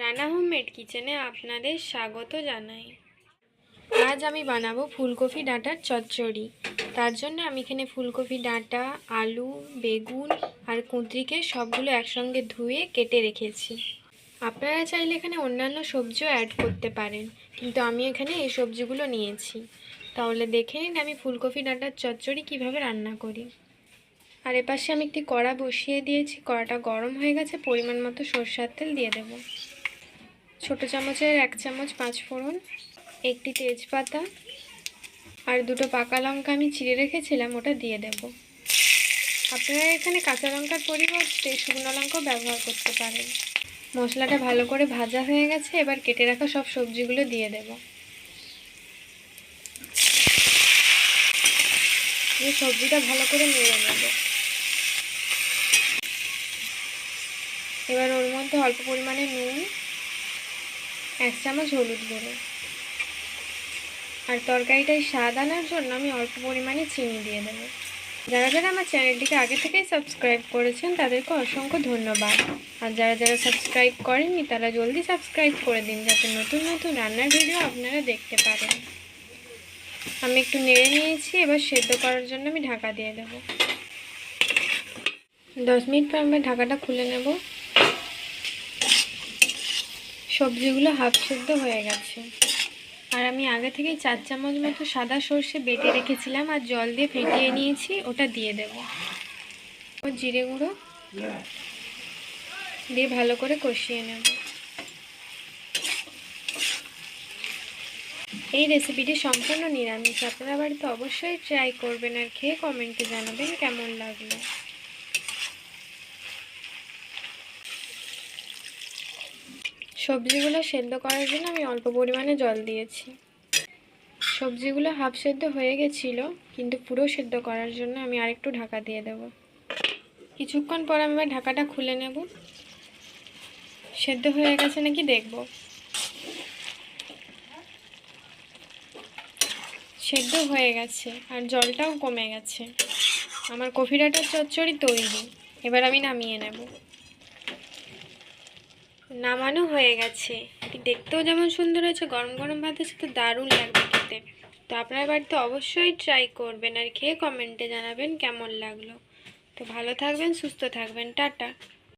Rana homemade কিচেনে আপনাদের স্বাগত জানাই। আজ আমি বানাবো ফুলকপি ডাঁটার চচ্চড়ি। তার জন্য আমি এখানে ফুলকপি ডাঁটা, আলু, বেগুন আর কুঁদরিকে সবগুলো একসঙ্গে ধুয়ে কেটে রেখেছি। আপনারা চাইলে এখানে অন্যান্য সবজিও অ্যাড করতে পারেন, কিন্তু আমি এখানে এই সবজিগুলো নিয়েছি। তাহলে দেখে নিন আমি ফুলকপি ডাঁটার চচ্চড়ি কীভাবে রান্না করি। আর এপাশে আমি একটি কড়া বসিয়ে দিয়েছি। কড়াটা গরম হয়ে গেছে, পরিমাণ মতো সরষার তেল দিয়ে দেব। ছোটো চামচের এক চামচ পাঁচ ফোড়ন, একটি তেজপাতা আর দুটো পাকা লঙ্কা আমি চিড়ে রেখেছিলাম, ওটা দিয়ে দেব। আপনারা এখানে কাঁচা লঙ্কার পরিবর্তে শুকনো লঙ্কাও ব্যবহার করতে পারেন। মশলাটা ভালো করে ভাজা হয়ে গেছে, এবার কেটে রাখা সব সবজিগুলো দিয়ে দেব। সবজিটা ভালো করে নেড়ে নেব। এবার ওর মধ্যে অল্প পরিমাণে নুন এক চামচ হলুদ গুঁড়ো। আর তরকারিটায় স্বাদ আনার জন্য আমি অল্প পরিমাণে চিনি দিয়ে দেবো। যারা যারা আমার চ্যানেলটিকে আগে থেকেই সাবস্ক্রাইব করেছেন, তাদেরকে অসংখ্য ধন্যবাদ। আর যারা যারা সাবস্ক্রাইব করেননি, তারা জলদি সাবস্ক্রাইব করে দিন, যাতে নতুন নতুন রান্নার ভিডিও আপনারা দেখতে পারেন। আমি একটু নেড়ে নিয়েছি, এবার সেদ্ধ করার জন্য আমি ঢাকা দিয়ে দেবো। দশ মিনিট পর আমরা ঢাকাটা খুলে নেব। সবজিগুলো হাফ সেদ্ধ হয়ে গেছে। আর আমি আগে থেকেই চার চামচ মতো সাদা সর্ষে বেটে রেখেছিলাম আর জল দিয়ে ফেটিয়ে নিয়েছি, ওটা দিয়ে দেব। জিরে গুঁড়ো দিয়ে ভালো করে কষিয়ে নেব। এই রেসিপিটি সম্পূর্ণ নিরামিষ। আপনারা বাড়িতে অবশ্যই ট্রাই করবেন আর খেয়ে কমেন্টে জানাবেন কেমন লাগল। সবজিগুলো সেদ্ধ করার জন্য আমি অল্প পরিমাণে জল দিয়েছি। সবজিগুলো হাফ সেদ্ধ হয়ে গেছিল, কিন্তু পুরো সেদ্ধ করার জন্য আমি আরেকটু ঢাকা দিয়ে দেব। কিছুক্ষণ পর আমি এবার ঢাকাটা খুলে নেব। সেদ্ধ হয়ে গেছে নাকি দেখব। সেদ্ধ হয়ে গেছে, আর জলটাও কমে গেছে। আমার কফি ডাটার চচ্চড়ি তৈরি। এবার আমি নামিয়ে নেব। নামানো হয়ে গেছে। দেখতেও যেমন সুন্দর হয়েছে, গরম গরম ভাত ভাতের তো দারুণ লাগবে খেতে। তো আপনার বাড়িতে অবশ্যই ট্রাই করবেন। আর খেয়ে কমেন্টে জানাবেন কেমন লাগল। তো ভালো থাকবেন, সুস্থ থাকবেন, টাটা।